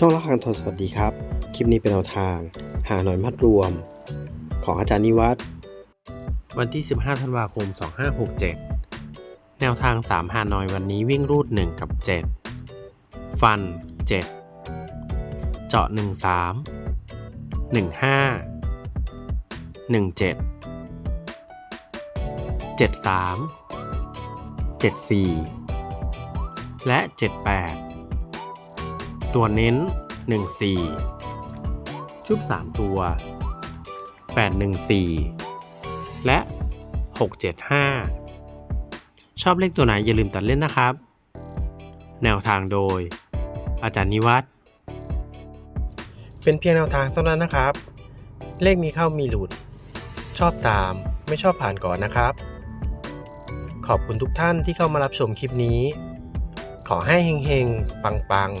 ช่องละครทนสวัสดีครับ คลิปนี้เป็นแนวทาง หาหน่อยมัดรวม ของอาจารย์นิวัฒน์วันที่ 15 ธันวาคม 2567 แนวทาง 3 หาหน่อยวันนี้วิ่งรูด 1 กับ 7 ฟัน 7 เจาะ 1 3 1 5 1 7 7 3 7 4 และ 78 ตัวเน้น 14 ชุด 3 ตัว 814 และ 675 ชอบเลขตัวไหนอย่าลืมตัดเล่นนะครับ แนวทางโดย อาจารย์นิวัฒน์เป็นเพียงแนวทางเท่านั้นนะครับ เลขมีเข้ามีหลุด ชอบตามไม่ชอบผ่านก่อนนะครับ ขอบคุณทุกท่านที่เข้ามารับชมคลิปนี้ ขอให้เฮงๆ ปังๆ